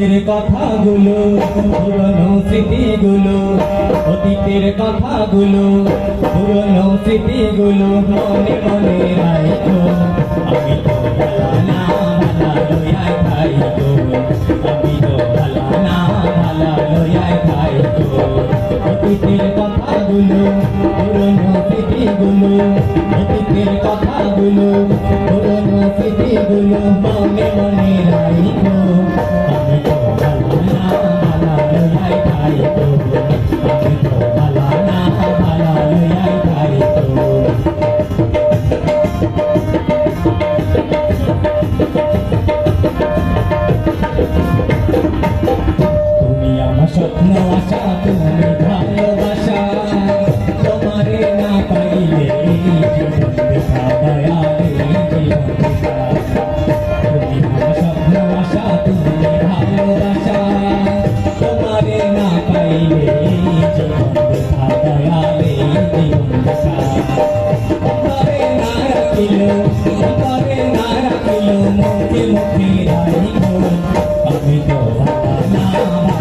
অতীতের কথাগুলো, পুরনো স্মৃতিগুলো, অতীতের কথাগুলো, পুরনো স্মৃতিগুলো মনে মনে রাখো আমি তো ভালো না ভালো কথাগুলো কথাগুলো মনে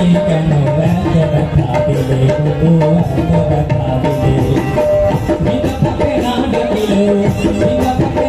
Thank you.